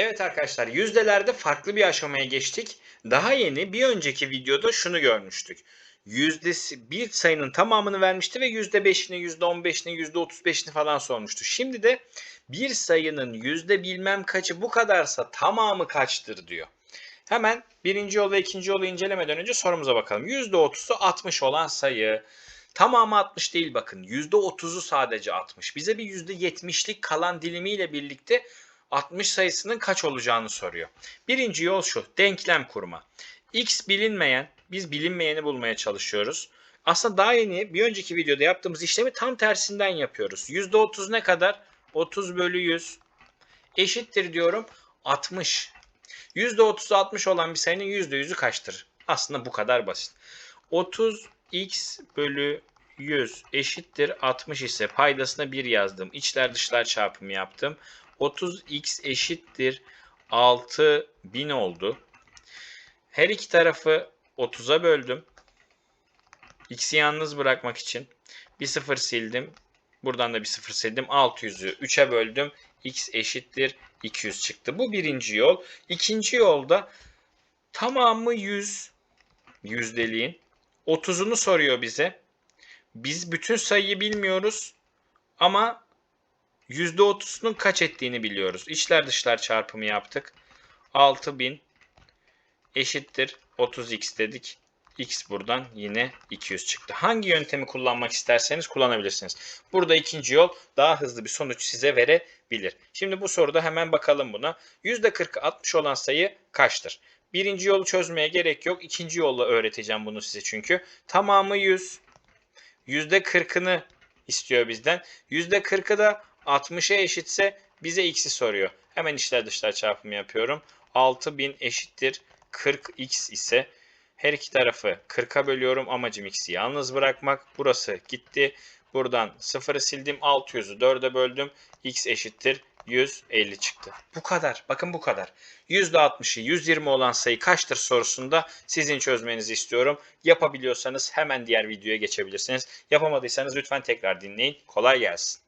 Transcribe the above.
Evet arkadaşlar yüzdelerde farklı bir aşamaya geçtik. Daha yeni bir önceki videoda şunu görmüştük. Yüzdesi bir sayının tamamını vermişti ve yüzde beşini, yüzde on beşini, yüzde otuz beşini falan sormuştu. Şimdi de bir sayının yüzde bilmem kaçı bu kadarsa tamamı kaçtır diyor. Hemen birinci yol ve ikinci yolu incelemeden önce sorumuza bakalım. Yüzde otuzu 60 olan sayı. Tamamı 60 değil bakın. Yüzde otuzu sadece 60. Bize bir yüzde yetmişlik kalan dilimiyle birlikte 60 sayısının kaç olacağını soruyor. Birinci yol şu. Denklem kurma. X bilinmeyen, biz bilinmeyeni bulmaya çalışıyoruz. Aslında daha yeni bir önceki videoda yaptığımız işlemi tam tersinden yapıyoruz. %30 ne kadar? 30 bölü 100 eşittir diyorum 60. %30'u 60 olan bir sayının %100'ü kaçtır? Aslında bu kadar basit. 30x bölü 100 eşittir 60 ise paydasına 1 yazdım. İçler dışlar çarpımı yaptım. 30x eşittir 6000 oldu. Her iki tarafı 30'a böldüm. X'i yalnız bırakmak için bir sıfır sildim. Buradan da bir sıfır sildim. 600'ü 3'e böldüm. X eşittir 200 çıktı. Bu birinci yol. İkinci yolda tamamı 100 yüzdeliğin 30'unu soruyor bize. Biz bütün sayıyı bilmiyoruz ama %30'unun kaç ettiğini biliyoruz. İçler dışlar çarpımı yaptık. 6000 eşittir 30x dedik. X buradan yine 200 çıktı. Hangi yöntemi kullanmak isterseniz kullanabilirsiniz. Burada ikinci yol daha hızlı bir sonuç size verebilir. Şimdi bu soruda hemen bakalım buna. %40'ı 60 olan sayı kaçtır? Birinci yolu çözmeye gerek yok. İkinci yolla öğreteceğim bunu size çünkü. Tamamı 100. %40'ını istiyor bizden. %40'ı da 60'a eşitse bize x'i soruyor. Hemen içler dışlar çarpımı yapıyorum. 6000 eşittir 40x ise her iki tarafı 40'a bölüyorum. Amacım x'i yalnız bırakmak. Burası gitti. Buradan 0'ı sildim. 600'ü 4'e böldüm. x eşittir 150 çıktı. Bu kadar. Bakın bu kadar. %60'ı 120 olan sayı kaçtır sorusunda sizin çözmenizi istiyorum. Yapabiliyorsanız hemen diğer videoya geçebilirsiniz. Yapamadıysanız lütfen tekrar dinleyin. Kolay gelsin.